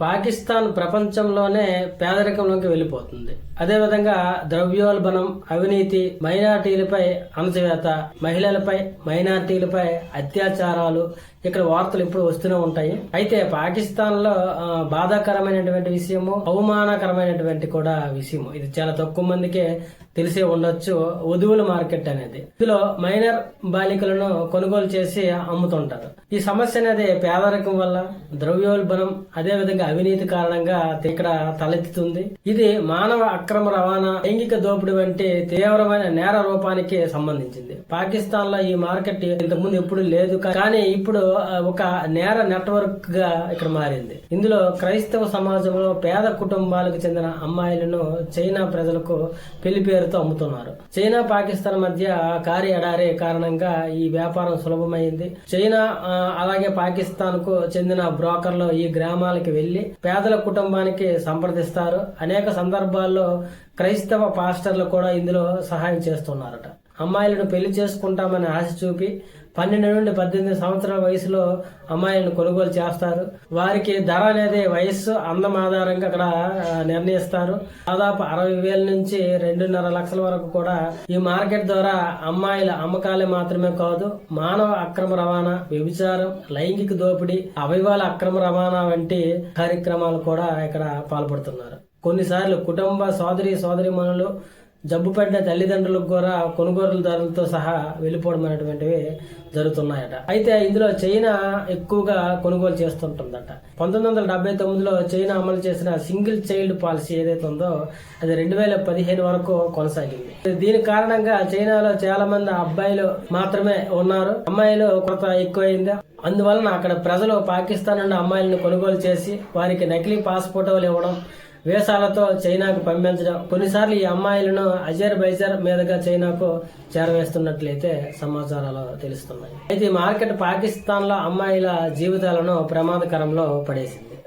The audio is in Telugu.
పాకిస్తాన్ ప్రపంచంలోనే పేదరికంలోకి వెళ్ళిపోతుంది. అదేవిధంగా ద్రవ్యోల్బణం అవినీతి మైనార్టీలపై అణచివేత మహిళలపై మైనార్టీలపై అత్యాచారాలు ఇక్కడ వార్తలు ఎప్పుడు వస్తూనే ఉంటాయి. అయితే పాకిస్తాన్లో బాధాకరమైనటువంటి విషయము అవమానకరమైనటువంటి కూడా విషయము. ఇది చాలా తక్కువ మందికే తెలిసే ఉండొచ్చు. వధువుల మార్కెట్ అనేది. ఇందులో మైనర్ బాలికలను కొనుగోలు చేసి అమ్ముతుంటారు. ఈ సమస్య అనేది పేదరికం వల్ల ద్రవ్యోల్బణం అదే విధంగా అవినీతి కారణంగా ఇక్కడ తలెత్తుతుంది. ఇది మానవ అక్రమ రవాణా లైంగిక దోపిడీ వంటి తీవ్రమైన నేర రూపానికి సంబంధించింది. పాకిస్తాన్లో ఈ మార్కెట్ ఇంతకుముందు ఎప్పుడు లేదు. కానీ ఇప్పుడు ఒక నేర నెట్వర్క్గా ఇక్కడ మారింది. ఇందులో క్రైస్తవ సమాజంలో పేద కుటుంబాలకు చెందిన అమ్మాయిలను చైనా ప్రజలకు పెళ్ళి పేరుతో అమ్ముతున్నారు. చైనా పాకిస్తాన్ మధ్య కారి ఎడారి కారణంగా ఈ వ్యాపారం సులభమైంది. చైనా అలాగే పాకిస్తాన్కు చెందిన బ్రోకర్లు ఈ గ్రామాలకు వెళ్ళి పేదల కుటుంబానికి సంప్రదిస్తారు. అనేక సందర్భాల్లో క్రైస్తవ పాస్టర్లు కూడా ఇందులో సహాయం చేస్తున్నారట. అమ్మాయిలను పెళ్ళి చేసుకుంటామని ఆశ చూపి పన్నెండు నుండి పద్దెనిమిది సంవత్సరాల వయసులో అమ్మాయిలను కొనుగోలు చేస్తారు. వారికి ధర అనేది వయస్సు అందం ఆధారంగా అక్కడ నిర్ణయిస్తారు. దాదాపు అరవై వేల నుంచి రెండున్నర లక్షల వరకు కూడా ఈ మార్కెట్ ద్వారా అమ్మాయిల అమ్మకాలే మాత్రమే కాదు మానవ అక్రమ రవాణా వ్యభిచారం లైంగిక దోపిడీ అవయవాల అక్రమ రవాణా వంటి కార్యక్రమాలు కూడా ఇక్కడ పాల్పడుతున్నారు. కొన్నిసార్లు కుటుంబ సోదరి సోదరిమణులు జబ్బు పడిన తల్లిదండ్రులకు కూడా కొనుగోలుదారులతో సహా వెళ్ళిపోవడం అనేటువంటివి జరుగుతున్నాయట. అయితే ఇందులో చైనా ఎక్కువగా కొనుగోలు చేస్తుంటుందట. పంతొమ్మిది వందల డెబ్బై తొమ్మిదిలో చైనా అమలు చేసిన సింగిల్ చైల్డ్ పాలసీ ఏదైతే ఉందో అది రెండు వేల పదిహేను వరకు కొనసాగింది. దీని కారణంగా చైనాలో చాలా మంది అబ్బాయిలు మాత్రమే ఉన్నారు. అమ్మాయిలు కొరత ఎక్కువైంది. అందువలన అక్కడ ప్రజలు పాకిస్తాన్ నుండి అమ్మాయిలను కొనుగోలు చేసి వారికి నకిలీ పాస్పోర్టులు ఇవ్వడం వీసాలతో చైనాకు పంపించడం. కొన్నిసార్లు ఈ అమ్మాయిలను అజర్ బైజర్ మీదుగా చైనాకు చేరవేస్తున్నట్లయితే సమాచారాలు తెలుస్తున్నాయి. అయితే ఈ మార్కెట్ పాకిస్తాన్లో అమ్మాయిల జీవితాలను ప్రమాదకరంలో పడేసింది.